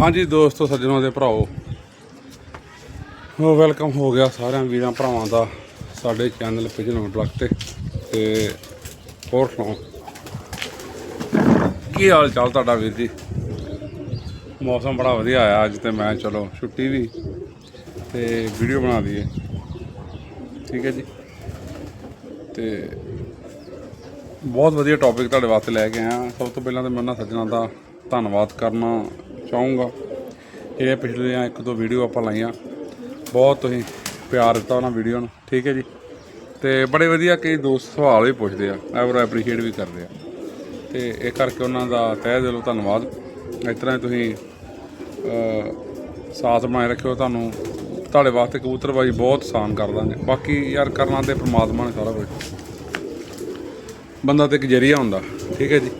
ਹਾਂਜੀ ਦੋਸਤੋ, ਸੱਜਣੋ ਦੇ ਭਰਾਓ ਹੋ ਵੈਲਕਮ ਹੋ ਗਿਆ ਸਾਰਿਆਂ ਵੀਰਾਂ ਭਰਾਵਾਂ ਦਾ ਸਾਡੇ ਚੈਨਲ ਪਿਜਨ ਬਲੱਗ ਤੇ ਤੇ ਹੋਰ ਸੁਣਾਓ। ਕੀ ਹਾਲ ਚਾਲ ਤੁਹਾਡਾ ਵੀਰ ਜੀ? ਮੌਸਮ ਬੜਾ ਵਧੀਆ ਆਇਆ ਅੱਜ ਤੇ ਮੈਂ ਚਲੋ ਛੁੱਟੀ ਵੀ ਤੇ ਵੀਡੀਓ ਬਣਾ ਦਈਏ। ਠੀਕ ਹੈ ਜੀ। ਤੇ ਬਹੁਤ ਵਧੀਆ ਟੌਪਿਕ ਤੁਹਾਡੇ ਵਾਸਤੇ ਲੈ ਕੇ ਆਇਆ। ਸਭ ਤੋਂ ਪਹਿਲਾਂ ਤਾਂ ਮੈਂ ਉਹਨਾਂ ਸੱਜਣਾ ਦਾ ਧੰਨਵਾਦ ਕਰਨਾ ਚਾਹੂੰਗਾ। ਜਿਹੜੇ ਪਿਛਲੀਆਂ ਇੱਕ ਦੋ ਵੀਡੀਓ ਆਪਾਂ ਲਾਈਆਂ। ਬਹੁਤ ਤੁਸੀਂ ਪਿਆਰ ਦਿੱਤਾ ਉਹਨਾਂ ਵੀਡੀਓ ਨੂੰ। ਠੀਕ ਹੈ ਜੀ? ਤੇ ਬੜੇ ਵਧੀਆ ਕਈ ਦੋਸਤ ਸਵਾਲ ਵੀ ਪੁੱਛਦੇ ਆ। ਐਵਰ ਐਪਰੀਸ਼ੀਏਟ ਵੀ ਕਰਦੇ ਆ। ਤੇ ਇਹ ਕਰਕੇ ਉਹਨਾਂ ਦਾ ਤਹਿ ਦਿਲੋਂ ਧੰਨਵਾਦ। ਇਸ ਤਰ੍ਹਾਂ ਹੀ ਤੁਸੀਂ ਸਾਥ ਬਣਾਏ ਰੱਖਿਓ। ਤੁਹਾਨੂੰ ਤੁਹਾਡੇ ਵਾਸਤੇ ਕਬੂਤਰਬਾਜੀ ਬਹੁਤ ਆਸਾਨ ਕਰ ਦਾਂਗੇ। ਬਾਕੀ ਯਾਰ ਕਰਨਾ ਤੇ ਪ੍ਰਮਾਤਮਾ ਨੇ ਸਾਰਾ ਕੁਝ ਬੰਦਾ ਤੇ ਇੱਕ ਜਰੀਆ ਹੁੰਦਾ। ਠੀਕ ਹੈ ਜੀ?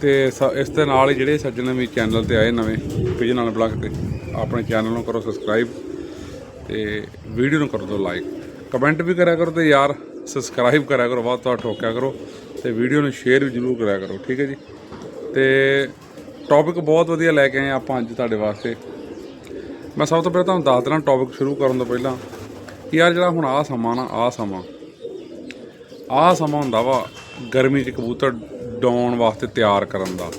ਤੇ ਸ- ਇਸ ਦੇ ਨਾਲ ਹੀ ਜਿਹੜੇ ਸੱਜਣ ਵੀ ਚੈਨਲ ਤੇ ਆਏ ਨਵੇਂ ਵਿਜਨਲ ਬਲੌਗ ਤੇ ਆਪਣੇ ਚੈਨਲ ਨੂੰ ਕਰੋ ਸਬਸਕ੍ਰਾਈਬ ਤੇ ਵੀਡੀਓ ਨੂੰ ਕਰ ਦੋ ਲਾਈਕ ਕਮੈਂਟ ਵੀ ਕਰਿਆ ਕਰੋ ਤੇ ਯਾਰ ਸਬਸਕ੍ਰਾਈਬ ਕਰਿਆ ਕਰੋ ਵੱਧ ਤੋਂ ਠੋਕਿਆ ਕਰੋ ਤੇ ਵੀਡੀਓ ਨੂੰ ਸ਼ੇਅਰ ਵੀ ਜ਼ਰੂਰ ਕਰਿਆ ਕਰੋ, ਠੀਕ ਹੈ ਜੀ? ਤੇ ਟੌਪਿਕ ਬਹੁਤ ਵਧੀਆ ਲੈ ਕੇ ਆਏ ਆਪਾਂ ਅੱਜ ਤੁਹਾਡੇ ਵਾਸਤੇ। ਮੈਂ ਸਭ ਤੋਂ ਪਹਿਲਾਂ ਤੁਹਾਨੂੰ ਦੱਸ ਦਿੰਦਾ ਟੌਪਿਕ ਸ਼ੁਰੂ ਕਰਨ ਤੋਂ ਪਹਿਲਾਂ ਕਿ ਯਾਰ ਜਿਹੜਾ ਹੁਣ ਆਹ ਸਮਾਂ ਨਾ, ਆਹ ਸਮਾਂ ਆਹ ਸਮਾਂ ਹੁੰਦਾ ਵਾ ਗਰਮੀ 'ਚ ਕਬੂਤਰ ਡਾਉਣ ਵਾਸਤੇ ਤਿਆਰ ਕਰਨ ਦਾ।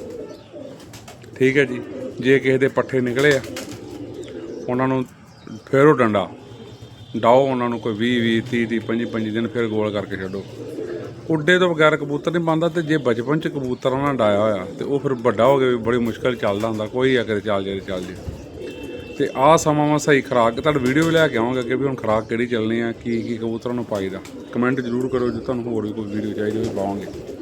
ਠੀਕ ਹੈ ਜੀ? ਜੇ ਕਿਸੇ ਦੇ ਪੱਠੇ ਨਿਕਲੇ ਆ, ਉਹਨਾਂ ਨੂੰ ਫਿਰ ਉਹ ਡੰਡਾ। ਡਾਓ ਉਹਨਾਂ ਨੂੰ ਕੋਈ 20 20 30 30 25 25 ਦਿਨ ਫਿਰ ਗੋਲ ਕਰਕੇ ਛੱਡੋ। ਉੱਡੇ ਤੋਂ ਬਗੈਰ ਕਬੂਤਰ ਨਹੀਂ ਬੰਦਾ ਤੇ ਜੇ ਬਚਪਨ 'ਚ ਕਬੂਤਰ ਨਾਲ ਡਾਇਆ ਹੋਇਆ, ਤੇ ਉਹ ਫਿਰ ਵੱਡਾ ਹੋ ਗਿਆ ਵੀ ਬੜੀ ਮੁਸ਼ਕਲ ਚੱਲਦਾ ਹੁੰਦਾ, ਕੋਈ ਆ ਕਦੇ ਚੱਲ ਜੇ ਚੱਲ ਜੇ। ਤੇ ਆਹ ਸਮਾਂ ਮੈਂ ਸਹੀ ਖੁਰਾਕ, ਤੁਹਾਡੀ ਵੀਡੀਓ ਵੀ ਲੈ ਕੇ ਆਵਾਂਗੇ ਕਿ ਵੀ ਹੁਣ ਖੁਰਾਕ ਕਿਹੜੀ ਚੱਲਣੀ ਆ, ਕੀ ਕੀ ਕਬੂਤਰਾਂ ਨੂੰ ਪਾਈਦਾ। ਕਮੈਂਟ ਜ਼ਰੂਰ ਕਰੋ ਜੇ, ਤੁਹਾਨੂੰ ਹੋਰ ਵੀ ਕੋਈ ਵੀਡੀਓ ਚਾਹੀਦੀ ਹੋਵੇ, ਪਾਵਾਂਗੇ।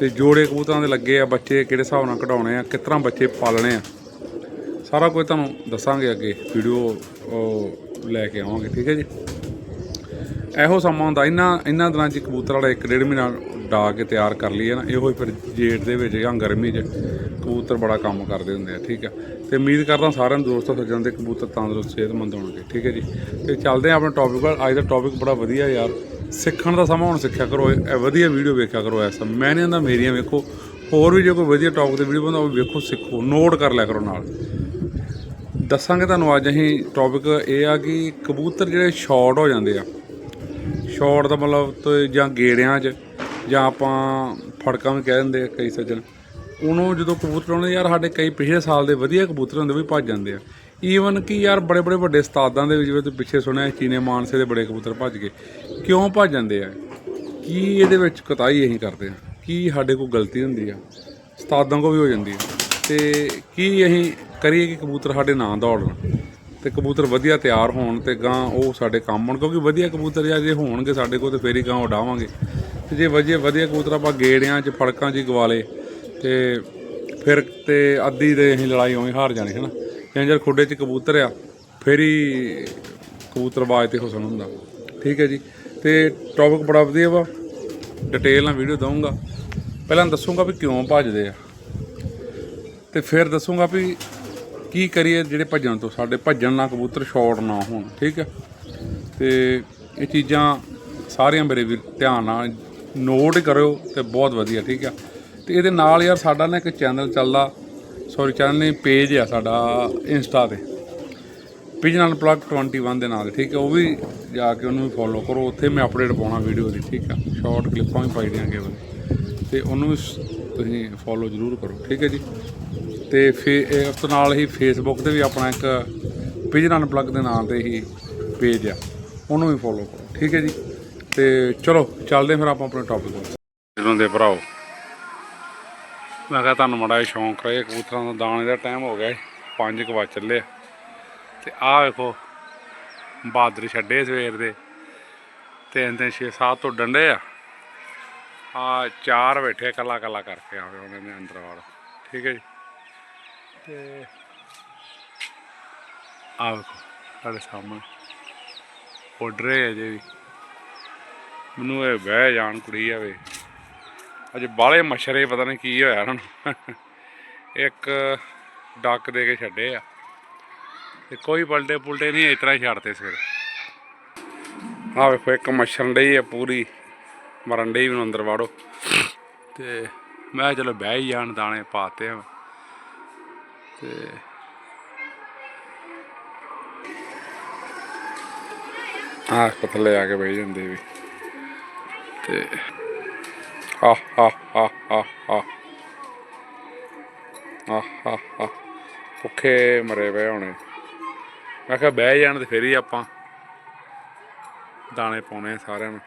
ਤੇ ਜੋੜੇ ਕਬੂਤਰਾਂ ਦੇ ਲੱਗੇ ਆ, ਬੱਚੇ ਕਿਹੜੇ ਹਿਸਾਬ ਨਾਲ ਕਢਾਉਣੇ ਆ, ਕਿਸ ਤਰ੍ਹਾਂ ਬੱਚੇ ਪਾਲਣੇ ਆ। ਸਾਰਾ ਕੁਝ ਤੁਹਾਨੂੰ ਦੱਸਾਂਗੇ ਅੱਗੇ ਵੀਡੀਓ ਉਹ ਲੈ ਕੇ ਆਵਾਂਗੇ, ਠੀਕ ਹੈ ਜੀ? ਇਹੋ ਸਮਾਂ ਹੁੰਦਾ ਇਹਨਾਂ ਇਹਨਾਂ ਦਿਨਾਂ 'ਚ ਕਬੂਤਰ ਵਾਲਾ ਇੱਕ ਡੇਢ ਮਹੀਨਾ ਡਾ ਕੇ ਤਿਆਰ ਕਰ ਲਈਏ ਨਾ, ਇਹੋ ਹੀ ਫਿਰ ਜੇਠ ਦੇ ਵਿੱਚ ਜਾਂ ਗਰਮੀ 'ਚ ਕਬੂਤਰ ਬੜਾ ਕੰਮ ਕਰਦੇ ਹੁੰਦੇ ਆ, ਠੀਕ ਆ ਤੇ ਉਮੀਦ ਕਰਦਾ ਸਾਰਿਆਂ ਨੂੰ ਦੋਸਤਾਂ ਸੱਜਣ ਦੇ ਕਬੂਤਰ ਤੰਦਰੁਸਤ, ਸਿਹਤਮੰਦ ਹੋਣਗੇ, ਠੀਕ ਹੈ ਜੀ? ਤੇ ਚੱਲਦੇ ਆ ਆਪਣੇ ਟੌਪਿਕ ਵੱਲ, ਅੱਜ ਦਾ ਟੌਪਿਕ ਬੜਾ ਵਧੀਆ ਯਾਰ ਸਿੱਖਣ ਦਾ ਸਮਾਂ ਹੁਣ ਸਿੱਖਿਆ ਕਰੋ, ਇਹ ਵਧੀਆ ਵੀਡੀਓ ਵੇਖਿਆ ਕਰੋ ਐਸਾ ਮੈਂ ਨਹੀਂ ਆਂਦਾ ਮੇਰੀਆਂ ਵੇਖੋ। ਹੋਰ ਵੀ ਜੇ ਕੋਈ ਵਧੀਆ ਟੌਪਿਕ ਤੇ ਵੀਡੀਓ ਬਣਦਾ, ਉਹ ਵੀ ਵੇਖੋ, ਸਿੱਖੋ। ਨੋਟ ਕਰ ਲਿਆ ਕਰੋ ਨਾਲ। ਦੱਸਾਂਗੇ ਤੁਹਾਨੂੰ ਅੱਜ ਅਸੀਂ ਟੌਪਿਕ ਇਹ ਆ ਕਿ ਕਬੂਤਰ ਜਿਹੜੇ ਸ਼ਾਰਟ ਹੋ ਜਾਂਦੇ ਆ। ਸ਼ਾਰਟ ਦਾ ਮਤਲਬ ਤੇ ਜਾਂ ਗੇੜਿਆਂ 'ਚ, ਜਾਂ ਆਪਾਂ ਫੜਕਾਂ ਵੀ ਕਹਿ ਦਿੰਦੇ ਆ ਕਈ ਸੱਜਣ। ਉਹਨੂੰ ਜਦੋਂ ਕਬੂਤਰ ਆਉਂਦੇ ਯਾਰ ਸਾਡੇ ਕਈ ਪਿਛਲੇ ਸਾਲ ਦੇ ਵਧੀਆ ਕਬੂਤਰ ਹੁੰਦੇ ਵੀ ਭੱਜ ਜਾਂਦੇ ਆ। ਈਵਨ ਕਿ ਯਾਰ ਬੜੇ ਬੜੇ ਵੱਡੇ ਉਸਤਾਦਾਂ ਦੇ ਜਿਵੇਂ ਤੁਸੀਂ ਪਿੱਛੇ ਸੁਣਿਆ ਚੀਨੇ ਮਾਨਸੇ ਦੇ ਬੜੇ ਕਬੂਤਰ ਭੱਜ ਗਏ। ਕਿਉਂ ਭੱਜ ਜਾਂਦੇ ਆ? ਕੀ ਇਹਦੇ ਵਿੱਚ ਕਤਾਈ ਅਸੀਂ ਕਰਦੇ ਆ? ਕੀ ਸਾਡੇ ਕੋਲ ਗਲਤੀ ਹੁੰਦੀ ਆ? ਉਸਤਾਦਾਂ ਕੋ ਵੀ ਹੋ ਜਾਂਦੀ ਆ। ਤੇ ਕੀ ਅਸੀਂ ਕਰੀਏ ਕਿ ਕਬੂਤਰ ਸਾਡੇ ਨਾਂ ਦੌੜਨ ਤੇ ਕਬੂਤਰ ਵਧੀਆ ਤਿਆਰ ਹੋਣ ਤੇ ਗਾਂ ਉਹ ਸਾਡੇ ਕੰਮ ਆਉਣ ਕਿਉਂਕਿ ਵਧੀਆ ਕਬੂਤਰ ਜਾਂ ਜੇ ਹੋਣਗੇ ਸਾਡੇ ਕੋਲ ਤੇ ਫੇਰ ਹੀ ਗਾਂ ਉਡਾਵਾਂਗੇ। ਤੇ ਜੇ ਵਧੀਆ ਵਧੀਆ ਕਬੂਤਰ ਆਪਾਂ ਗੇੜਿਆਂ 'ਚ, ਫੜਕਾਂ 'ਚ ਹੀ ਗਵਾਲੇ, ਤੇ ਫਿਰ ਤੇ ਅੱਧੀ ਦੇ ਅਸੀਂ ਲੜਾਈ ਉਵੇਂ ਹਾਰ ਜਾਣੀ, ਹੈ ਨਾ? ਜਾਂ ਜੇਂਜਰ ਖੁੱਡੇ 'ਚ ਕਬੂਤਰ ਆ, ਫਿਰ ਹੀ ਕਬੂਤਰ ਕਬੂਤਰਬਾਜ਼ ਤੇ ਹੁਸਨ ਹੁੰਦਾ। ਠੀਕ ਹੈ ਜੀ? ਤੇ ਟੌਪਿਕ ਬੜਾ ਵਧੀਆ ਵਾ ਡਿਟੇਲ ਨਾਲ ਵੀਡੀਓ ਦਊਂਗਾ। ਪਹਿਲਾਂ ਦੱਸੂਗਾ ਵੀ ਕਿਉਂ ਭੱਜਦੇ ਆ। ਤੇ ਫਿਰ ਦੱਸੂਗਾ ਵੀ ਕੀ ਕਰੀਏ ਜਿਹੜੇ ਭੱਜਣ ਤੋਂ, ਸਾਡੇ ਭੱਜਣ ਨਾਲ ਕਬੂਤਰ ਸ਼ਾਰਟ ਨਾ ਹੋਣ, ਠੀਕ ਹੈ? ਤੇ ਇਹ ਚੀਜ਼ਾਂ ਸਾਰੀਆਂ ਮੇਰੇ ਵੀ ਧਿਆਨ ਨਾਲ ਨੋਟ ਕਰਿਓ ਤੇ ਬਹੁਤ ਵਧੀਆ, ਠੀਕ ਆ ਤੇ ਇਹਦੇ ਨਾਲ ਯਾਰ ਸਾਡਾ ਨਾ ਇੱਕ ਚੈਨਲ ਚੱਲਦਾ ਸੌਰੀ ਚੈਨਲ ਪੇਜ ਆ ਸਾਡਾ ਇੰਸਟਾ ਤੇ। ਪਿਜਨਲ ਪਲੱਗ 21 ਦੇ ਨਾਲ, ਠੀਕ ਹੈ, ਉਹ ਵੀ ਜਾ ਕੇ ਉਹਨੂੰ ਵੀ ਫੋਲੋ ਕਰੋ। ਉੱਥੇ ਮੈਂ ਅਪਡੇਟ ਪਾਉਣਾ ਵੀਡੀਓ ਦੀ, ਠੀਕ ਆ ਸ਼ਾਰਟ ਕਲਿੱਪਾਂ ਵੀ ਪਾਈ ਦਿਆਂਗੇ ਉਹਦੇ ਤੇ ਉਹਨੂੰ ਵੀ ਤੁਸੀਂ ਫੋਲੋ ਜ਼ਰੂਰ ਕਰੋ, ਠੀਕ ਹੈ ਜੀ। ਤੇ ਫੇ ਉਸ ਨਾਲ ਹੀ ਫੇਸਬੁੱਕ ਤੇ ਵੀ ਆਪਣਾ ਇੱਕ ਪਿਜਨਲ ਪਲੱਗ ਦੇ ਨਾਂ ਤੇ ਹੀ ਪੇਜ ਆ। ਉਹਨੂੰ ਵੀ ਫੋਲੋ ਕਰੋ, ਠੀਕ ਹੈ ਜੀ। ਤੇ ਚਲੋ, ਚੱਲਦੇ ਫਿਰ ਆਪਾਂ ਆਪਣੇ ਟੌਪਿਕ ਵੱਲ ਜਦੋਂ ਦੇ ਭਰਾਓ। ਮੈਂ ਕਿਹਾ ਤੁਹਾਨੂੰ ਮੜਾ ਜਿਹਾ ਸ਼ੌਂਕ ਰਹੇ ਕਬੂਤਰਾਂ ਦਾ ਦਾਣੇ ਦਾ ਟਾਈਮ ਹੋ ਗਿਆ 5 ਕੁ ਵੱਜ ਚੱਲੇ ਆ। ਤੇ ਆਹ ਵੇਖੋ, ਬਹਾਦਰ ਛੱਡੇ ਸਵੇਰ ਦੇ। ਤਿੰਨ ਤਿੰਨ, ਛੇ, ਸੱਤ ਤੋਂ ਡੰਡੇ ਆ। ਆ ਚਾਰ ਬੈਠੇ ਕੱਲਾ ਕੱਲਾ ਕਰਕੇ ਆਵੇ ਉਹਨਾਂ ਦੇ ਅੰਦਰ ਵਾਲ। ਠੀਕ ਹੈ ਜੀ? ਤੇ ਆਹ ਵੇਖੋ, ਸਾਡੇ ਸਾਹਮਣੇ। ਉੱਡ ਰਹੇ ਆ ਜੇ ਵੀ। ਮੈਨੂੰ ਇਹ ਬਹਿ ਜਾਣ ਕੁੜੀ ਆਵੇ ਅੱਜ ਬਾਲੇ ਮਛਰੇ ਪਤਾ ਨਹੀਂ ਕੀ ਹੋਇਆ ਇਹਨਾਂ ਨੂੰ। ਇੱਕ ਡੱਕ ਦੇ ਕੇ ਛੱਡੇ ਆ। ਤੇ ਕੋਈ ਪਲਟੇ ਪੁਲਟੇ ਨਹੀਂ ਇਤਨਾ ਛੱਡਤੇ ਸਿਰ। ਆ ਵੇਖੋ, ਇੱਕ ਮਛਰਨ ਡਈ ਆ ਪੂਰੀ। ਮਰਨ ਡਈ ਨੂੰ ਅੰਦਰ ਵਾੜੋ। ਤੇ ਮੈਂ ਚਲੋ ਬਹਿ ਹੀ ਜਾਣ, ਦਾਣੇ ਪਾਤੇ ਆ। ਤੇ ਆਹ ਪਤਲੇ ਆ ਕੇ ਬਹਿ ਜਾਂਦੇ ਵੀ। ਤੇ Ha ha ha ha ha. ਆਹ ਹਾ ਹਾ ਭੁੱਖੇ ਮਰੇ ਪਏ ਹੋਣੇ। ਮੈਂ ਕਿਹਾ ਬਹਿ ਜਾਣ ਤੇ ਫੇਰ ਹੀ ਆਪਾਂ ਦਾਣੇ ਪਾਉਣੇ ਸਾਰਿਆਂ ਨੂੰ।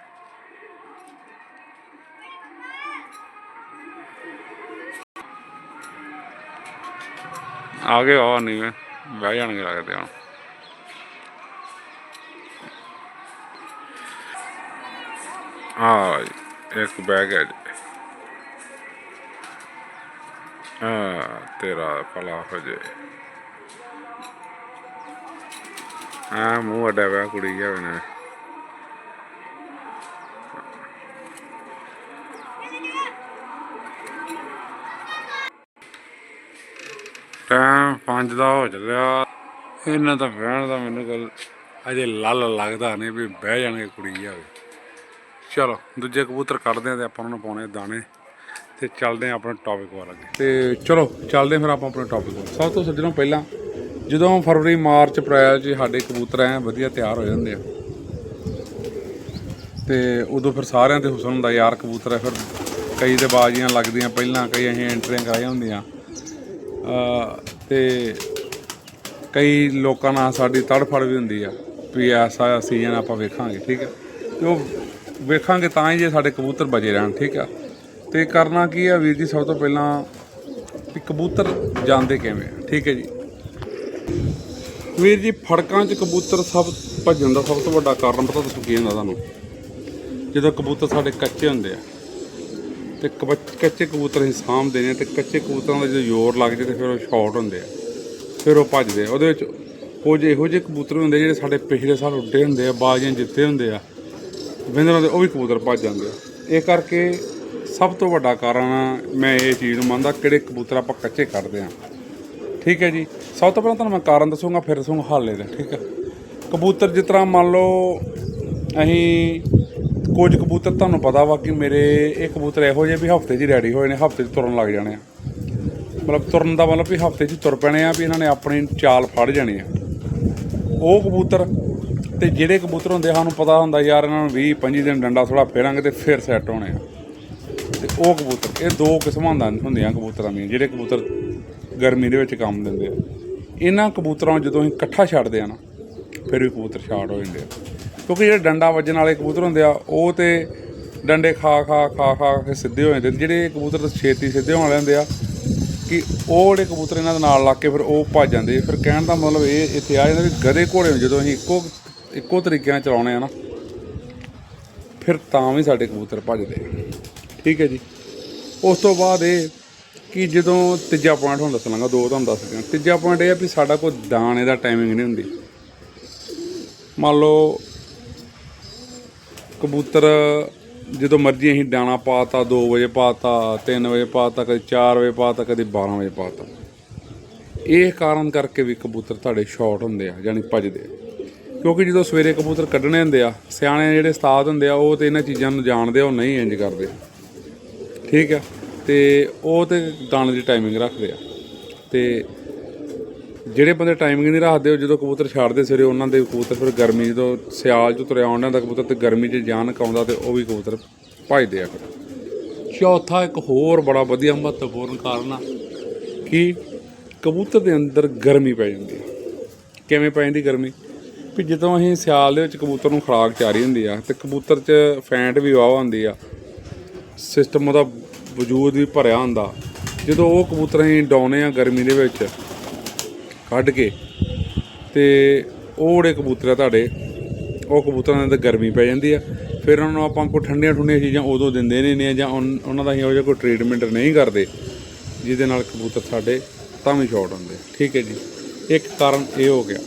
ਆ ਗਏ, ਆ ਨਹੀਂ ਮੈਂ। ਬਹਿ ਜਾਣਗੇ ਲੱਗਦੇ ਹੁਣ। ਆ ਇੱਕ ਬੈਗ ਹੈ ਜੀ ਤੇਰਾ ਭਲਾ ਹੋ ਜੇ। ਆ ਮੂੰਹ ਅੱਡਾ ਵਾ ਕੁੜੀ ਜਾਵੇ ਨਾ। ਟਾਈਮ ਪੰਜ ਦਾ ਹੋ ਚੱਲਿਆ। ਇਹਨਾਂ ਤਾਂ ਬਹਿਣ ਦਾ ਮੈਨੂੰ ਗੱਲ ਅਜੇ ਲੱਲ ਲੱਗਦਾ ਨਹੀਂ ਵੀ ਬਹਿ ਜਾਣਗੇ ਕੁੜੀ ਜਾਵੇ ਚਲੋ, ਦੂਜੇ ਕਬੂਤਰ ਕੱਢਦੇ ਆ ਤੇ ਆਪਾਂ ਉਹਨਾਂ ਨੂੰ ਪਾਉਣੇ ਦਾਣੇ। ਤੇ ਚੱਲਦੇ ਆ ਆਪਣੇ ਟੌਪਿਕ ਵੱਲ ਅੱਗੇ। ਤੇ ਚਲੋ, ਚੱਲਦੇ ਫਿਰ ਆਪਾਂ ਆਪਣੇ ਟੌਪਿਕ ਵੱਲ। ਸਭ ਤੋਂ ਸੱਜਣੋਂ ਪਹਿਲਾਂ, ਜਦੋਂ ਫਰਵਰੀ, ਮਾਰਚ ਅਪ੍ਰੈਲ 'ਚ ਸਾਡੇ ਕਬੂਤਰ ਐ ਵਧੀਆ ਤਿਆਰ ਹੋ ਜਾਂਦੇ ਆ, ਤੇ ਉਦੋਂ ਫਿਰ ਸਾਰਿਆਂ ਤੇ ਹੁਸਨ ਹੁੰਦਾ, ਯਾਰ ਕਬੂਤਰ ਹੈ ਫਿਰ ਕਈ ਦੇ ਬਾਜ਼ੀਆਂ ਲੱਗਦੀਆਂ ਪਹਿਲਾਂ, ਕਈ ਅਸੀਂ ਐਂਟਰੀਆਂ ਕਰਾਈਆਂ ਹੁੰਦੀਆਂ। ਅ ਤੇ ਕਈ ਲੋਕਾਂ ਨਾਲ ਸਾਡੀ ਤੜਫੜ ਵੀ ਹੁੰਦੀ ਆ, ਵੀ ਐਸਾ ਸੀਜ਼ਨ ਆਪਾਂ ਵੇਖਾਂਗੇ, ਠੀਕ ਹੈ ਤੇ ਉਹ ਵੇਖਾਂਗੇ ਤਾਂ ਹੀ ਜੇ ਸਾਡੇ ਕਬੂਤਰ ਬਜੇ ਰਹਿਣ, ਠੀਕ ਆ? ਤੇ ਕਰਨਾ ਕੀ ਆ ਵੀਰ ਜੀ, ਸਭ ਤੋਂ ਪਹਿਲਾਂ ਵੀ ਕਬੂਤਰ ਜਾਂਦੇ ਕਿਵੇਂ ਆ? ਠੀਕ ਹੈ ਜੀ। ਵੀਰ ਜੀ, ਫੜਕਾਂ 'ਚ ਕਬੂਤਰ ਸਭ ਭੱਜਣ ਦਾ ਸਭ ਤੋਂ ਵੱਡਾ ਕਾਰਨ ਪਤਾ ਤੁਹਾਨੂੰ ਕੀ ਹੁੰਦਾ ਤੁਹਾਨੂੰ? ਜਦੋਂ ਕਬੂਤਰ ਸਾਡੇ ਕੱਚੇ ਹੁੰਦੇ ਆ, ਤੇ ਕਬੱਚ- ਕੱਚੇ ਕਬੂਤਰ ਅਸੀਂ ਸਾਂਭਦੇ ਨੇ ਤੇ ਕੱਚੇ ਕਬੂਤਰਾਂ ਦਾ ਜਦੋਂ ਜ਼ੋਰ ਲੱਗ ਜੇ ਤੇ ਫਿਰ ਉਹ ਸ਼ਾਰਟ ਹੁੰਦੇ ਆ, ਫਿਰ ਉਹ ਭੱਜਦੇ ਆ। ਉਹਦੇ ਵਿੱਚ ਕੁਝ ਇਹੋ ਜਿਹੇ ਕਬੂਤਰ ਹੁੰਦੇ ਜਿਹੜੇ ਸਾਡੇ ਪਿਛਲੇ ਸਾਲ ਉੱਡੇ ਹੁੰਦੇ ਆ, ਬਾਜ਼ੀਆਂ ਜਿੱਤੇ ਹੁੰਦੇ ਆ ਵਿੰਦਰਾਂ ਦੇ ਉਹ ਵੀ ਕਬੂਤਰ ਭੱਜ ਜਾਂਦੇ ਆ। ਇਹ ਕਰਕੇ ਸਭ ਤੋਂ ਵੱਡਾ ਕਾਰਨ ਮੈਂ ਇਹ ਚੀਜ਼ ਨੂੰ ਮੰਨਦਾ ਕਿਹੜੇ ਕਬੂਤਰ ਆਪਾਂ ਕੱਚੇ ਕੱਢਦੇ ਆ ਠੀਕ ਹੈ ਜੀ। ਸਭ ਤੋਂ ਪਹਿਲਾਂ ਤੁਹਾਨੂੰ ਮੈਂ ਕਾਰਨ ਦੱਸੂਗਾ, ਫਿਰ ਦੱਸੂਗਾ ਹੱਲ ਇਹਦਾ, ਠੀਕ ਹੈ। ਕਬੂਤਰ ਜਿਸ ਤਰ੍ਹਾਂ ਮੰਨ ਲਓ, ਅਸੀਂ ਕੁਝ ਕਬੂਤਰ ਤੁਹਾਨੂੰ ਪਤਾ ਵਾ ਕਿ ਮੇਰੇ ਇਹ ਕਬੂਤਰ ਇਹੋ ਜਿਹੇ ਵੀ ਹਫ਼ਤੇ 'ਚ ਹੀ ਰੈਡੀ ਹੋਏ ਨੇ, ਹਫ਼ਤੇ 'ਚ ਤੁਰਨ ਲੱਗ ਜਾਣੇ ਆ। ਮਤਲਬ ਤੁਰਨ ਦਾ ਮਤਲਬ ਵੀ ਹਫ਼ਤੇ 'ਚ ਤੁਰ ਪੈਣੇ ਆ ਵੀ ਇਹਨਾਂ ਨੇ ਆਪਣੀ ਚਾਲ ਫੜ ਜਾਣੀ ਆ। ਉਹ ਕਬੂਤਰ ਤੇ ਜਿਹੜੇ ਕਬੂਤਰ ਹੁੰਦੇ ਸਾਨੂੰ ਪਤਾ ਹੁੰਦਾ ਯਾਰ ਇਹਨਾਂ ਨੂੰ 20 25 ਦਿਨ ਡੰਡਾ ਥੋੜਾ ਫੇਰਾਂਗੇ ਤੇ ਫਿਰ ਸੈੱਟ ਹੋਣੇ ਆ। ਤੇ ਉਹ ਕਬੂਤਰ, ਇਹ ਦੋ ਕਿਸਮਾਂ ਹੁੰਦਾ ਹੁੰਦੀਆਂ ਕਬੂਤਰਾਂ ਦੀਆਂ, ਜਿਹੜੇ ਕਬੂਤਰ ਗਰਮੀ ਦੇ ਵਿੱਚ ਕੰਮ ਦਿੰਦੇ ਆ। ਇਹਨਾਂ ਕਬੂਤਰਾਂ ਨੂੰ ਜਦੋਂ ਅਸੀਂ ਇਕੱਠਾ ਛੱਡਦੇ ਆ ਨਾ, ਫਿਰ ਵੀ ਕਬੂਤਰ ਛਾੜ ਹੋ ਜਾਂਦੇ ਆ। ਕਿਉਂਕਿ ਜਿਹੜੇ ਡੰਡਾ ਵੱਜਣ ਵਾਲੇ ਕਬੂਤਰ ਹੁੰਦੇ ਆ, ਉਹ ਤੇ ਡੰਡੇ ਖਾ ਖਾ ਖਾ ਖਾ ਕੇ ਸਿੱਧੇ ਹੋ ਜਾਂਦੇ ਜਿਹੜੇ ਕਬੂਤਰ ਛੇਤੀ ਸਿੱਧੇ ਹੋਣ ਵਾਲੇ ਹੁੰਦੇ ਆ, ਕਿ ਉਹ ਜਿਹੜੇ ਕਬੂਤਰ ਇਹਨਾਂ ਦੇ ਨਾਲ ਲੱਗ ਕੇ ਫਿਰ ਉਹ ਭੱਜ ਜਾਂਦੇ ਫਿਰ ਕਹਿਣ ਦਾ ਮਤਲਬ ਇਹ ਇੱਥੇ ਆ ਜਾਂਦਾ ਵੀ ਗਦੇ ਘੋੜੇ ਨੂੰ ਜਦੋਂ ਅਸੀਂ ਇੱਕੋ ਇੱਕੋ ਤਰੀਕੇ ਨਾਲ ਚਲਾਉਣੇ ਆ ਨਾ, ਫਿਰ ਤਾਂ ਵੀ ਸਾਡੇ ਕਬੂਤਰ ਭੱਜਦੇ ਠੀਕ ਹੈ ਜੀ। ਉਸ ਤੋਂ ਬਾਅਦ ਇਹ ਕਿ ਜਦੋਂ ਤੀਜਾ ਪੁਆਇੰਟ ਹੁਣ ਦੱਸਣ ਦੋ ਤੁਹਾਨੂੰ ਦੱਸ ਦਿਆਂ। ਤੀਜਾ ਪੁਆਇੰਟ ਇਹ ਆ ਵੀ ਸਾਡਾ ਕੋਈ ਦਾਣੇ ਦਾ ਟਾਈਮਿੰਗ ਨਹੀਂ ਹੁੰਦੀ। ਮੰਨ ਲਓ ਕਬੂਤਰ ਜਦੋਂ ਮਰਜ਼ੀ ਅਸੀਂ ਦਾਣਾ ਪਾਤਾ 2 ਵਜੇ ਪਾਤਾ 3 ਵਜੇ ਪਾਤਾ, ਕਦੇ 4 ਵਜੇ ਪਾਤਾ, ਕਦੇ 12 ਵਜੇ ਪਾਤਾ। ਇਹ ਕਾਰਨ ਕਰਕੇ ਵੀ ਕਬੂਤਰ ਤੁਹਾਡੇ ਸ਼ਾਰਟ ਹੁੰਦੇ ਆ, ਯਾਨੀ ਭੱਜਦੇ ਆ। ਕਿਉਂਕਿ ਜਦੋਂ ਸਵੇਰੇ ਕਬੂਤਰ ਕੱਢਣੇ ਹੁੰਦੇ ਆ, ਸਿਆਣੇ ਜਿਹੜੇ ਉਸਤਾਦ ਹੁੰਦੇ ਆ, ਉਹ ਤੇ ਇਹਨਾਂ ਚੀਜ਼ਾਂ ਨੂੰ ਜਾਣਦੇ ਆ, ਉਹ ਨਹੀਂ ਇੰਜ ਕਰਦੇ। ਠੀਕ ਆ, ਤੇ ਉਹ ਤੇ ਦਾਣੇ ਦੀ ਟਾਈਮਿੰਗ ਰੱਖਦੇ ਆ। ਤੇ ਜਿਹੜੇ ਬੰਦੇ ਟਾਈਮਿੰਗ ਨਹੀਂ ਰੱਖਦੇ, ਉਹ ਜਦੋਂ ਕਬੂਤਰ ਛੱਡਦੇ ਸਵੇਰੇ, ਉਹਨਾਂ ਦੇ ਕਬੂਤਰ ਫਿਰ ਗਰਮੀ, ਜਦੋਂ ਸਿਆਲ ਚ ਤੁਰਿਆ ਉਹਨਾਂ ਦਾ ਕਬੂਤਰ ਤੇ ਗਰਮੀ 'ਚ ਜਾਨ ਕਾਉਂਦਾ ਤੇ ਉਹ ਵੀ ਕਬੂਤਰ ਭਜਦੇ ਆ ਫਿਰ। ਚੌਥਾ ਇੱਕ ਹੋਰ ਬੜਾ ਵਧੀਆ ਮਹੱਤਵਪੂਰਨ ਕਾਰਨ ਆ ਕਿ ਕਬੂਤਰ ਦੇ ਅੰਦਰ ਗਰਮੀ ਪੈ ਜਾਂਦੀ ਹੈ ਕਿਵੇਂ ਪੈ ਜਾਂਦੀ ਗਰਮੀ? ਵੀ ਜਦੋਂ ਅਸੀਂ ਸਿਆਲ ਦੇ ਵਿੱਚ ਕਬੂਤਰ ਨੂੰ ਖੁਰਾਕ ਚਾਰੀ ਹੁੰਦੀ ਆ, ਤੇ ਕਬੂਤਰ 'ਚ ਫੈਂਟ ਵੀ ਵਾਹ ਹੁੰਦੀ ਆ ਸਿਸਟਮ ਉਹਦਾ ਵਜੂਦ ਵੀ ਭਰਿਆ ਹੁੰਦਾ। ਜਦੋਂ ਉਹ ਕਬੂਤਰ ਅਸੀਂ ਡਾਉਨੇ ਆ ਗਰਮੀ ਦੇ ਵਿੱਚ, ਕੱਢ ਕੇ, ਤੇ ਉਹ ਜਿਹੜੇ ਕਬੂਤਰ ਆ ਤੁਹਾਡੇ, ਉਹ ਕਬੂਤਰਾਂ ਦੇ ਅੰਦਰ ਗਰਮੀ ਪੈ ਜਾਂਦੀ ਆ। ਫਿਰ ਉਹਨਾਂ ਨੂੰ ਆਪਾਂ ਕੋਈ ਠੰਡੀਆਂ ਠੰਡੀਆਂ ਚੀਜ਼ਾਂ ਉਦੋਂ ਦਿੰਦੇ ਨਹੀਂ ਨੇ ਜਾਂ ਉਨ- ਉਹਨਾਂ ਦਾ ਅਸੀਂ ਉਹ ਜਿਹਾ ਕੋਈ ਟ੍ਰੀਟਮੈਂਟ ਨਹੀਂ ਕਰਦੇ, ਜਿਹਦੇ ਨਾਲ ਕਬੂਤਰ ਸਾਡੇ ਤਾਂ ਵੀ ਸ਼ਾਰਟ ਹੁੰਦੇ। ਠੀਕ ਹੈ ਜੀ। ਇੱਕ ਕਾਰਨ ਇਹ ਹੋ ਗਿਆ।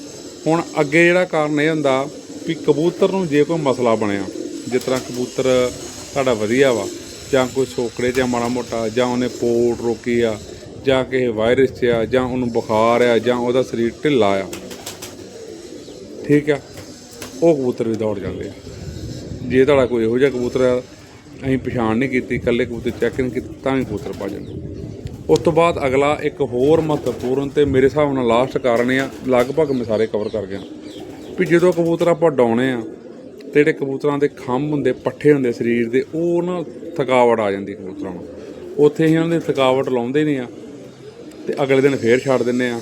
ਹੁਣ ਅੱਗੇ ਜਿਹੜਾ ਕਾਰਨ ਇਹ ਹੁੰਦਾ ਵੀ ਕਬੂਤਰ ਨੂੰ ਜੇ ਕੋਈ ਮਸਲਾ ਬਣਿਆ, ਜਿਸ ਤਰ੍ਹਾਂ ਕਬੂਤਰ ਸਾਡਾ ਵਧੀਆ ਵਾ ਜਾਂ ਕੋਈ ਸੋਕੜੇ ਜਾਂ ਮਾੜਾ ਮੋਟਾ, ਜਾਂ ਉਹਨੇ ਪੋਟ ਰੋਕੀ ਆ, ਜਾਂ ਕਿਸੇ ਵਾਇਰਸ 'ਚ ਆ, ਜਾਂ ਉਹਨੂੰ ਬੁਖਾਰ ਆ, ਜਾਂ ਉਹਦਾ ਸਰੀਰ ਢਿੱਲਾ ਆ। ਠੀਕ ਆ? ਉਹ ਕਬੂਤਰ ਵੀ ਦੌੜ ਜਾਂਦੇ ਆ। ਜੇ ਤੁਹਾਡਾ ਕੋਈ ਇਹੋ ਜਿਹਾ ਕਬੂਤਰ ਆ, ਅਸੀਂ ਪਛਾਣ ਨਹੀਂ ਕੀਤੀ, ਇਕੱਲੇ ਕਬੂਤਰ ਚੈੱਕ ਨਹੀਂ ਕੀਤਾ, ਤਾਂ ਵੀ ਕਬੂਤਰ ਪਾ ਜਾਂਦੇ ਉਸ ਤੋਂ ਬਾਅਦ ਅਗਲਾ ਇੱਕ ਹੋਰ ਮਹੱਤਵਪੂਰਨ ਤੇ ਮੇਰੇ ਹਿਸਾਬ ਨਾਲ ਲਾਸਟ ਕਾਰਨ ਆ, ਲਗਭਗ ਮੈਂ ਸਾਰੇ ਕਵਰ ਕਰ ਗਿਆ। ਵੀ ਜਦੋਂ ਕਬੂਤਰ ਆਪਾਂ ਡਾਉਣੇ ਆ ਤੇ ਜਿਹੜੇ ਕਬੂਤਰਾਂ ਦੇ ਖੰਭ ਹੁੰਦੇ, ਪੱਠੇ ਹੁੰਦੇ ਸਰੀਰ ਦੇ, ਉਹ ਨਾ ਥਕਾਵਟ ਆ ਜਾਂਦੀ ਕਬੂਤਰਾਂ ਨੂੰ। ਉੱਥੇ ਹੀ ਉਹਨਾਂ ਦੀ ਥਕਾਵਟ ਲਾਉਂਦੇ ਨਹੀਂ ਆ ਤੇ ਅਗਲੇ ਦਿਨ ਫੇਰ ਛੱਡ ਦਿੰਨੇ ਆ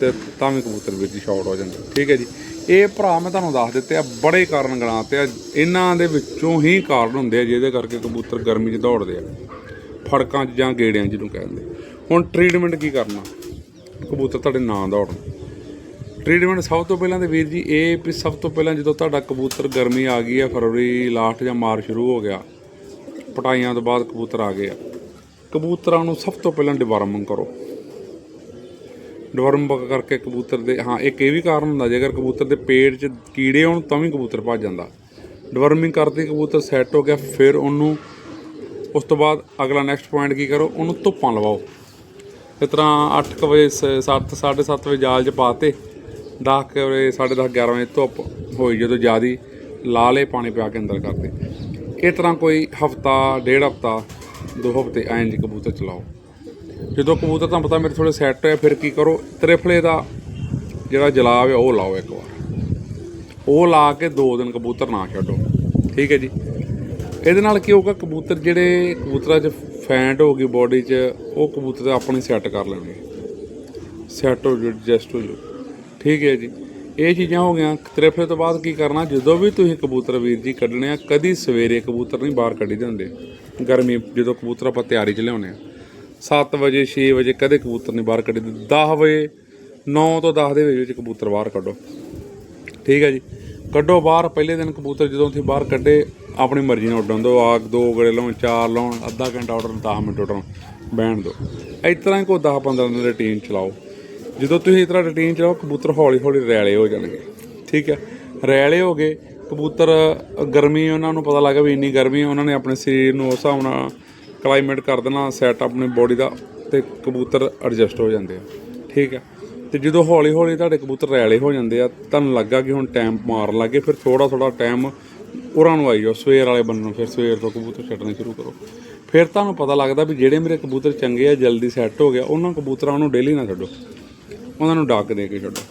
ਤੇ ਤਾਂ ਵੀ ਕਬੂਤਰ ਵਿੱਚ ਜੀ ਸ਼ਾਰਟ ਹੋ ਜਾਂਦੇ। ਠੀਕ ਹੈ ਜੀ। ਇਹ ਭਰਾ ਮੈਂ ਤੁਹਾਨੂੰ ਦੱਸ ਦਿੱਤੇ ਆ, ਬੜੇ ਕਾਰਨ ਗਣਾਤੇ ਆ। ਇਹਨਾਂ ਦੇ ਵਿੱਚੋਂ ਹੀ ਕਾਰਨ ਹੁੰਦੇ ਆ ਜਿਹਦੇ ਕਰਕੇ ਕਬੂਤਰ ਗਰਮੀ 'ਚ ਦੌੜਦੇ ਆ। ਫੜਕਾਂ 'ਚ ਜਾਂ ਗੇੜਿਆਂ 'ਚ ਜਿਹਨੂੰ ਕਹਿੰਦੇ। ਹੁਣ ਟ੍ਰੀਟਮੈਂਟ ਕੀ ਕਰਨਾ? ਕਬੂਤਰ ਤੁਹਾਡੇ ਨਾ ਦੌੜਨ। ਟ੍ਰੀਟਮੈਂਟ ਸਭ ਤੋਂ ਪਹਿਲਾਂ ਤੇ ਵੀਰ ਜੀ ਇਹ ਵੀ ਸਭ ਤੋਂ ਪਹਿਲਾਂ ਜਦੋਂ ਤੁਹਾਡਾ ਕਬੂਤਰ ਗਰਮੀ ਆ ਗਈ ਆ, ਫਰਵਰੀ ਲਾਸਟ ਜਾਂ ਮਾਰਚ ਸ਼ੁਰੂ ਹੋ ਗਿਆ, ਪਟਾਈਆਂ ਤੋਂ ਬਾਅਦ ਕਬੂਤਰ ਆ ਗਏ ਆ। ਕਬੂਤਰਾਂ ਨੂੰ ਸਭ ਤੋਂ ਪਹਿਲਾਂ ਡਿਵਾਰਮਿੰਗ ਕਰੋ। ਡਿਵਾਰਮ ਕਰਕੇ ਕਬੂਤਰ ਦੇ, ਹਾਂ, ਇੱਕ ਇਹ ਵੀ ਕਾਰਨ ਹੁੰਦਾ, ਜੇਕਰ ਕਬੂਤਰ ਦੇ ਪੇਟ 'ਚ ਕੀੜੇ ਹੋਣ ਤਾਂ ਵੀ ਕਬੂਤਰ ਭੱਜ ਜਾਂਦਾ। ਡਿਵਾਰਮਿੰਗ ਕਰਦੇ ਕਬੂਤਰ ਸੈੱਟ ਹੋ ਗਿਆ, ਫਿਰ ਉਹਨੂੰ ਉਸ ਤੋਂ ਬਾਅਦ ਅਗਲਾ ਨੈਕਸਟ ਪੁਆਇੰਟ ਕੀ ਕਰੋ? ਉਹਨੂੰ ਧੁੱਪਾਂ ਲਵਾਓ। ਇਸ ਤਰ੍ਹਾਂ 8 ਵਜੇ 7 7:30 ਵਜੇ ਜਾਲ 'ਚ ਪਾਤੇ 10 ਕੁ ਵਜੇ 10:30 11 ਵਜੇ ਧੁੱਪ ਹੋਈ ਜਦੋਂ ਜ਼ਿਆਦੀ ਲਾ ਲੇ ਪਾਣੀ ਪਿਆ ਕੇ ਅੰਦਰ ਕਰਦੇ ਇਹ ਤਰ੍ਹਾਂ ਕੋਈ ਹਫਤਾ, ਡੇਢ ਹਫਤਾ, ਦੋ ਹਫ਼ਤੇ ਐਂ ਜੀ ਕਬੂਤਰ ਚਲਾਓ। ਜਦੋਂ ਕਬੂਤਰ ਤੁਹਾਨੂੰ ਪਤਾ ਮੇਰੇ ਥੋੜੇ ਸੈੱਟ ਹੋਇਆ ਫਿਰ ਕੀ ਕਰੋ? ਤ੍ਰਿਫਲੇ ਦਾ ਜਿਹੜਾ ਜਲਾਬ ਹੈ, ਉਹ ਲਾਓ ਇੱਕ ਵਾਰ। ਉਹ ਲਾ ਕੇ ਦੋ ਦਿਨ ਕਬੂਤਰ ਨਾ ਛੱਡੋ ਠੀਕ ਹੈ ਜੀ? ਇਹਦੇ ਨਾਲ ਕੀ ਹੋਊਗਾ, ਕਬੂਤਰ ਜਿਹੜੇ ਕਬੂਤਰਾਂ 'ਚ ਫੈਂਟ ਹੋ ਗਈ ਬੋਡੀ 'ਚ, ਉਹ ਕਬੂਤਰ ਆਪਣੀ ਸੈੱਟ ਕਰ ਲੈਣਗੇ। ਸੈੱਟ ਹੋ ਜੂ ਐਡਜਸਟ ਹੋ ਜੂ ਠੀਕ ਹੈ ਜੀ। ਇਹ ਚੀਜ਼ਾਂ ਹੋ ਗਈਆਂ। ਤ੍ਰਿਫਲੇ ਤੋਂ ਬਾਅਦ ਕੀ ਕਰਨਾ? ਜਦੋਂ ਵੀ ਤੁਸੀਂ ਕਬੂਤਰ ਵੀਰ ਜੀ ਕੱਢਣੇ ਆ, ਕਦੀ ਸਵੇਰੇ ਕਬੂਤਰ ਨਹੀਂ ਬਾਹਰ ਕੱਢੀ ਦੇ ਹੁੰਦੇ। ਗਰਮੀ ਜਦੋਂ ਕਬੂਤਰ ਆਪਾਂ ਤਿਆਰੀ 'ਚ ਲਿਆਉਣੇ ਆ। 7 ਵਜੇ 6 ਵਜੇ ਕਦੇ ਕਬੂਤਰ ਨਹੀਂ ਬਾਹਰ ਕੱਢੀ ਦੇ। 10 ਵਜੇ 9 ਤੋਂ 10 ਦੇ ਵਿੱਚ ਵਿੱਚ ਕਬੂਤਰ ਬਾਹਰ ਕੱਢੋ। ਠੀਕ ਹੈ ਜੀ। ਕੱਢੋ ਬਾਹਰ। ਪਹਿਲੇ ਦਿਨ ਕਬੂਤਰ ਜਦੋਂ ਤੁਸੀਂ ਬਾਹਰ ਕੱਢੇ, ਆਪਣੀ ਮਰਜ਼ੀ ਨਾਲ ਉੱਡਣ ਦਿਓ ਆਗ ਦੋ ਗੜੇ ਲਾਉਣ, ਚਾਰ ਲਾਉਣ, ਅੱਧਾ ਘੰਟਾ ਉੱਡਣ 10 ਮਿੰਟ ਉੱਡਣ। ਬਹਿਣ ਦਿਓ ਇਸ ਤਰ੍ਹਾਂ ਹੀ ਕੋਈ 10 15 ਦਿਨ ਰੁਟੀਨ ਚਲਾਓ। ਜਦੋਂ ਤੁਸੀਂ ਇਸ ਤਰ੍ਹਾਂ ਰੂਟੀਨ ਚਲਾਓ ਕਬੂਤਰ ਹੌਲੀ ਹੌਲੀ ਰੈਲੇ ਹੋ ਜਾਣਗੇ। ਠੀਕ ਹੈ? ਰੈਲੇ ਹੋ ਗਏ, ਕਬੂਤਰ, ਗਰਮੀ ਉਹਨਾਂ ਨੂੰ ਪਤਾ ਲੱਗਾ ਵੀ ਇੰਨੀ ਗਰਮੀ ਹੈ, ਉਹਨਾਂ ਨੇ ਆਪਣੇ ਸਰੀਰ ਨੂੰ ਉਸ ਹਿਸਾਬ ਨਾਲ ਕਲਾਈਮੇਟ ਕਰ ਦੇਣਾ ਸੈਟ ਆਪਣੀ ਬੋਡੀ ਦਾ ਤੇ ਕਬੂਤਰ ਐਡਜਸਟ ਹੋ ਜਾਂਦੇ ਆ। ਠੀਕ ਹੈ? ਤੇ ਜਦੋਂ ਹੌਲੀ ਹੌਲੀ ਤੁਹਾਡੇ ਕਬੂਤਰ ਰੈਲੇ ਹੋ ਜਾਂਦੇ ਆ, ਤੁਹਾਨੂੰ ਲੱਗਾ ਕਿ ਹੁਣ ਟਾਈਮ ਮਾਰਨ ਲੱਗੇ ਫਿਰ ਥੋੜਾ ਥੋੜਾ ਟਾਈਮ ਉਹਨਾਂ ਨੂੰ ਆਈ ਜਾਓ ਸਵੇਰ ਵਾਲੇ ਬੰਦੇ ਨੂੰ ਫਿਰ ਸਵੇਰ ਤੋਂ ਕਬੂਤਰ ਛੱਡਣੇ ਸ਼ੁਰੂ ਕਰੋ। ਫਿਰ ਤੁਹਾਨੂੰ ਪਤਾ ਲੱਗਦਾ ਵੀ ਜਿਹੜੇ ਮੇਰੇ ਕਬੂਤਰ ਚੰਗੇ ਆ, ਜਲਦੀ ਸੈੱਟ ਹੋ ਗਿਆ, ਉਹਨਾਂ ਕਬੂਤਰਾਂ ਨੂੰ ਡੇਲੀ ਨਾ ਛੱਡੋ। ਉਹਨਾਂ ਨੂੰ ਡੱਕ ਦੇ ਕੇ ਛੱਡੋ।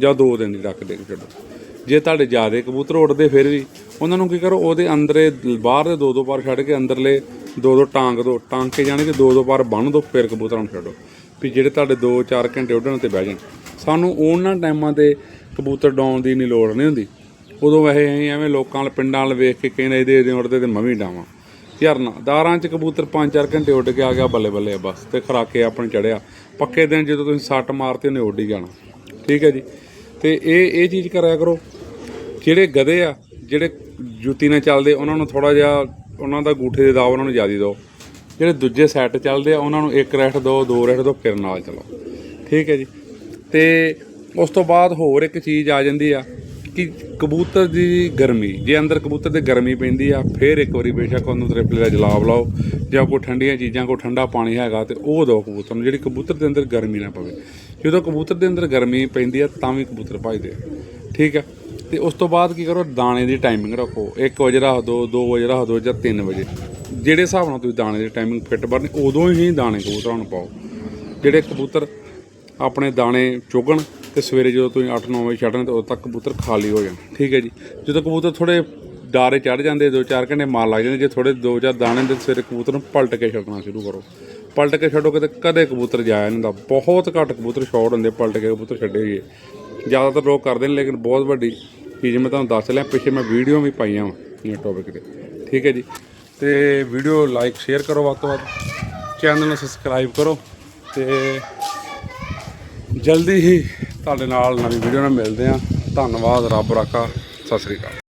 ਜਾਂ ਦੋ ਦਿਨ ਦੀ ਡੱਕ ਦੇ ਕੇ ਛੱਡੋ। ਜੇ ਤੁਹਾਡੇ ਜ਼ਿਆਦੇ ਕਬੂਤਰ ਉੱਡਦੇ ਫਿਰ ਵੀ, ਉਹਨਾਂ ਨੂੰ ਕੀ ਕਰੋ, ਉਹਦੇ ਅੰਦਰੇ ਬਾਹਰ ਦੇ ਦੋ ਦੋ ਪਾਰ ਛੱਡ ਕੇ ਅੰਦਰਲੇ ਦੋ ਦੋ ਟਾਂਗ ਦੋ, ਟਾਂਗ ਕੇ ਜਾਣੀ ਕਿ ਦੋ ਦੋ ਪਾਰ ਬੰਨ ਦੋ, ਫਿਰ ਕਬੂਤਰਾਂ ਨੂੰ ਛੱਡੋ। ਵੀ ਜਿਹੜੇ ਤੁਹਾਡੇ 2-4 ਘੰਟੇ ਉੱਡਣ ਤੇ ਬਹਿ ਜਾਣ। ਸਾਨੂੰ ਉਹਨਾਂ ਟਾਈਮਾਂ ਤੇ ਕਬੂਤਰ ਡਾਉਣ ਦੀ ਨਹੀਂ ਲੋੜ ਨਹੀਂ ਹੁੰਦੀ। ਉਦੋਂ ਵੈਸੇ ਐਂ ਐਵੇਂ ਲੋਕਾਂ ਵਾਲੇ ਪਿੰਡਾਂ ਵਾਲੇ ਵੇਖ ਕੇ ਕਹਿੰਦੇ, ਇਹਦੇ ਇਹਦੇ ਉੱਡਦੇ ਤੇ ਮੈਂ ਵੀ ਡਾਵਾਂ। ਝਰਨਾ। ਦਾਰਾਂ 'ਚ ਕਬੂਤਰ 5-4 ਘੰਟੇ ਉੱਡ ਕੇ ਆ ਗਿਆ ਬੱਲੇ ਬੱਲੇ ਆ ਬਸ ਤੇ ਖਰਾਕੇ ਆਪਣੇ ਚੜਿਆ। ਪੱਕੇ ਦਿਨ ਜਦੋਂ ਤੁਸੀਂ ਸੱਟ ਮਾਰਤੇ ਉਹਨੇ ਉੱਡ ਹੀ ਜਾਣਾ। ਠੀਕ ਹੈ ਜੀ? ਤੇ ਇਹ ਇਹ ਚੀਜ਼ ਕਰਿਆ ਕਰੋ। ਜਿਹੜੇ ਗਧੇ ਆ, ਜਿਹੜੇ ਜੁੱਤੀ ਨਾਲ ਚੱਲਦੇ, ਉਹਨਾਂ ਨੂੰ ਥੋੜਾ ਜਿਹਾ ਉਹਨਾਂ ਦਾ ਗੂਠੇ ਦੇ ਦਾਅ ਉਹਨਾਂ ਨੂੰ ਜ਼ਿਆਦਾ ਦਿਓ। ਜਿਹੜੇ ਦੂਜੇ ਸੈੱਟ ਚੱਲਦੇ ਆ, ਉਹਨਾਂ ਨੂੰ ਇੱਕ ਰੈਠ ਦਿਓ, ਦੋ ਰੈਠ ਦਿਓ, ਫਿਰ ਨਾਲ ਚਲੋ। ਠੀਕ ਹੈ ਜੀ? ਤੇ ਉਸ ਤੋਂ ਬਾਅਦ ਹੋਰ ਇੱਕ ਚੀਜ਼ ਆ ਜਾਂਦੀ ਆ। ਕਿ ਕਬੂਤਰ ਦੀ ਗਰਮੀ, ਜੇ ਅੰਦਰ ਕਬੂਤਰ ਤੇ ਗਰਮੀ ਪੈਂਦੀ ਆ, ਫਿਰ ਇੱਕ ਵਾਰੀ ਬੇਸ਼ੱਕ ਉਹਨੂੰ ਤ੍ਰਿਪਲੇ ਦਾ ਜਲਾਬ ਲਾਓ, ਜਾਂ ਕੋਈ ਠੰਡੀਆਂ ਚੀਜ਼ਾਂ, ਕੋਈ ਠੰਡਾ ਪਾਣੀ ਹੈਗਾ ਤੇ ਉਹ ਦਿਓ ਕਬੂਤਰ ਨੂੰ, ਜਿਹੜੀ ਕਬੂਤਰ ਦੇ ਅੰਦਰ ਗਰਮੀ ਨਾ ਪਵੇ। ਜਦੋਂ ਕਬੂਤਰ ਦੇ ਅੰਦਰ ਗਰਮੀ ਪੈਂਦੀ ਆ, ਤਾਂ ਵੀ ਕਬੂਤਰ ਭੱਜਦੇ ਠੀਕ ਆ? ਤੇ ਉਸ ਤੋਂ ਬਾਅਦ ਕੀ ਕਰੋ, ਦਾਣੇ ਦੀ ਟਾਈਮਿੰਗ ਰੱਖੋ। 1 ਵਜੇ ਰੱਖ ਦਿਓ 2 ਵਜੇ ਰੱਖ ਦਿਓ ਜਾਂ 3 ਵਜੇ। ਜਿਹੜੇ ਹਿਸਾਬ ਨਾਲ ਤੁਸੀਂ ਦਾਣੇ ਦੀ ਟਾਈਮਿੰਗ ਫਿੱਟ ਕਰਨੀ ਉਦੋਂ ਹੀ ਦਾਣੇ ਕਬੂਤਰਾਂ ਨੂੰ ਪਾਓ। ਜਿਹੜੇ ਕਬੂਤਰ ਆਪਣੇ ਦਾਣੇ ਚੁਗਣ ਤੇ ਸਵੇਰੇ ਜਦੋਂ ਤੁਸੀਂ 8-9 ਵਜੇ ਛੱਡਣ ਤੇ ਉਦੋਂ ਤੱਕ ਕਬੂਤਰ ਖਾਲੀ ਹੋ ਜਾਣ। ਠੀਕ ਹੈ ਜੀ। ਜਦੋਂ ਕਬੂਤਰ ਥੋੜੇ ਡਾਰੇ ਚੜ ਜਾਂਦੇ 2-4 ਘੰਟੇ ਮਾਰ ਲੱਗ ਜਾਂਦੇ, ਜੇ ਥੋੜੇ 2-4 ਦਾਣੇ ਦੇ ਸਵੇਰੇ ਕਬੂਤਰ ਨੂੰ ਪਲਟ ਕੇ ਛੱਡਣਾ ਸ਼ੁਰੂ ਕਰੋ। ਪਲਟ ਕੇ ਛੱਡੋਗੇ ਤੇ ਕਦੇ ਕਬੂਤਰ ਜਾਇਆ ਨਹੀਂ ਹੁੰਦਾ। ਬਹੁਤ ਘੱਟ ਕਬੂਤਰ ਸ਼ਾਰਟ ਹੁੰਦੇ, ਪਲਟ ਕੇ ਕਬੂਤਰ ਛੱਡੇ ਹੋਈਏ ਜ਼ਿਆਦਾਤਰ ਲੋਕ ਕਰਦੇ ਨੇ, ਲੇਕਿਨ ਬਹੁਤ ਵੱਡੀ ਚੀਜ਼ ਮੈਂ ਤੁਹਾਨੂੰ ਦੱਸ ਲਿਆ ਪਿੱਛੇ ਮੈਂ ਵੀਡੀਓ ਵੀ ਪਾਈਆਂ ਵਾ ਇਹ ਟੌਪਿਕ ਤੇ। ਠੀਕ ਹੈ ਜੀ। ਤੇ ਵੀਡੀਓ ਲਾਈਕ ਸ਼ੇਅਰ ਕਰੋ ਵੱਧ ਤੋਂ ਵੱਧ। ਚੈਨਲ ਨੂੰ ਸਬਸਕ੍ਰਾਈਬ ਕਰੋ ਤੇ ਜਲਦੀ ਹੀ ਤੁਹਾਡੇ ਨਾਲ ਨਵੀਂ ਵੀਡੀਓ ਨਾਲ ਮਿਲਦੇ ਹਾਂ। ਧੰਨਵਾਦ ਰੱਬ ਰਾਖਾ। ਸਤਿ ਸ੍ਰੀ ਅਕਾਲ।